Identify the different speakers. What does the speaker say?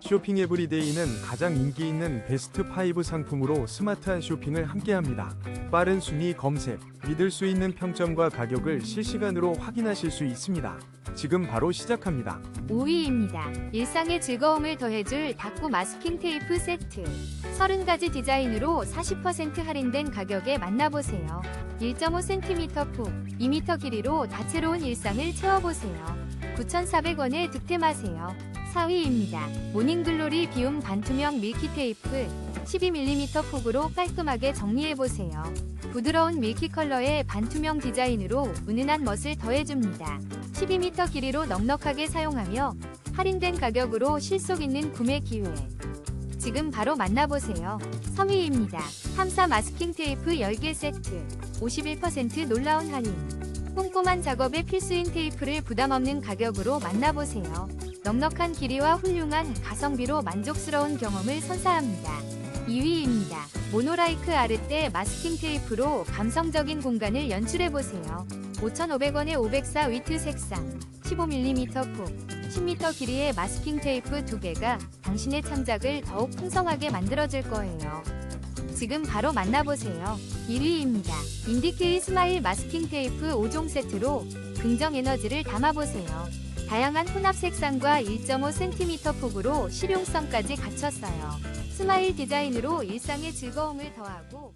Speaker 1: 쇼핑 에브리데이는 가장 인기 있는 베스트 5 상품으로 스마트한 쇼핑을 함께합니다. 빠른 순위 검색, 믿을 수 있는 평점과 가격을 실시간으로 확인하실 수 있습니다. 지금 바로 시작합니다.
Speaker 2: 5위입니다. 일상의 즐거움을 더해줄 닦고 마스킹 테이프 세트. 30가지 디자인으로 40% 할인된 가격에 만나보세요. 1.5cm 폭, 2m 길이로 다채로운 일상을 채워보세요. 9,400원에 득템하세요. 4위입니다. 모닝글로리 비움 반투명 밀키 테이프 12mm 폭으로 깔끔하게 정리해보세요. 부드러운 밀키 컬러의 반투명 디자인으로 은은한 멋을 더해줍니다. 12m 길이로 넉넉하게 사용하며 할인된 가격으로 실속 있는 구매 기회. 지금 바로 만나보세요. 3위입니다. 탐사 마스킹 테이프 10개 세트. 51% 놀라운 할인. 꼼꼼한 작업에 필수인 테이프를 부담 없는 가격으로 만나보세요. 넉넉한 길이와 훌륭한 가성비로 만족스러운 경험을 선사합니다. 2위입니다. 모노라이크 아르떼 마스킹 테이프로 감성적인 공간을 연출해보세요. 5,500원에 504 위트 색상, 15mm 폭, 10m 길이의 마스킹 테이프 2개가 당신의 창작을 더욱 풍성하게 만들어줄 거예요. 지금 바로 만나보세요. 1위입니다. 인디케이 스마일 마스킹 테이프 5종 세트로 긍정 에너지를 담아보세요. 다양한 혼합 색상과 1.5cm 폭으로 실용성까지 갖췄어요. 스마일 디자인으로 일상의 즐거움을 더하고